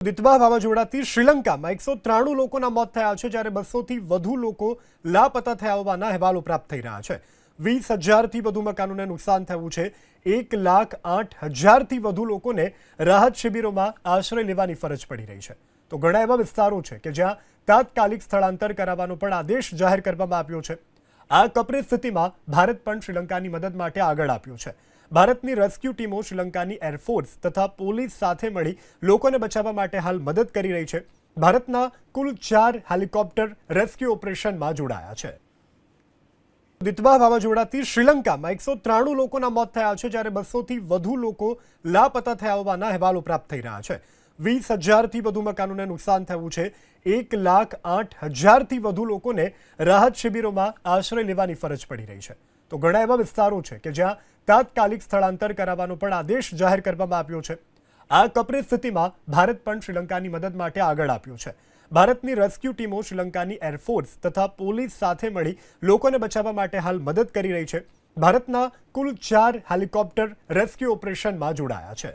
દિતબા વાવાઝોડાથી શ્રીલંકામાં એકસો ત્રાણું લોકોના મોત થયા છે, જ્યારે બસોથી વધુ લોકો લાપતા થયા હોવાના અહેવાલો પ્રાપ્ત થઈ રહ્યા છે. વીસ હજારથી વધુ મકાનોને નુકસાન થયું છે. એક લાખ આઠ હજારથી વધુ લોકોને રાહત શિબિરોમાં આશ્રય લેવાની ફરજ પડી રહી છે. તો ઘણા એવા વિસ્તારો છે કે જ્યાં તાત્કાલિક સ્થળાંતર કરાવવાનો પણ આદેશ જાહેર કરવામાં આવ્યો છે. આ કપરી સ્થિતિમાં ભારત પણ શ્રીલંકાની મદદ માટે આગળ આપ્યું છે. ભારતની રેસ્ક્યુ ટીમો શ્રીલંકાની એરફોર્સ તથા પોલીસ સાથે મળી લોકોને બચાવવા માટે હાલ મદદ કરી રહી છે. ભારતના કુલ ચાર હેલિકોપ્ટર રેસ્ક્યુ ઓપરેશનમાં જોડાયા છે. દિતબા વાવાઝોડાથી શ્રીલંકામાં એકસો ત્રાણું લોકોના મોત થયા છે, જ્યારે બસોથી વધુ લોકો લાપતા થયા હોવાના અહેવાલો પ્રાપ્ત થઈ રહ્યા છે. વીસ હજારથી વધુ મકાનોને નુકસાન થયું છે. એક લાખ આઠ હજારથી વધુ લોકોને રાહત શિબિરોમાં આશ્રય લેવાની ફરજ પડી રહી છે. તો ઘણા એવા વિસ્તારો છે કે જ્યાં તાત્કાલિક સ્થળાંતર કરાવવાનો પણ આદેશ જાહેર કરવામાં આવ્યો છે. આ કપરી સ્થિતિમાં ભારત પણ શ્રીલંકાની મદદ માટે આગળ આપ્યું છે. ભારતની રેસ્ક્યુ ટીમો શ્રીલંકાની એરફોર્સ તથા પોલીસ સાથે મળી લોકોને બચાવવા માટે હાલ મદદ કરી રહી છે. ભારતના કુલ ચાર હેલિકોપ્ટર રેસ્ક્યુ ઓપરેશનમાં જોડાયા છે.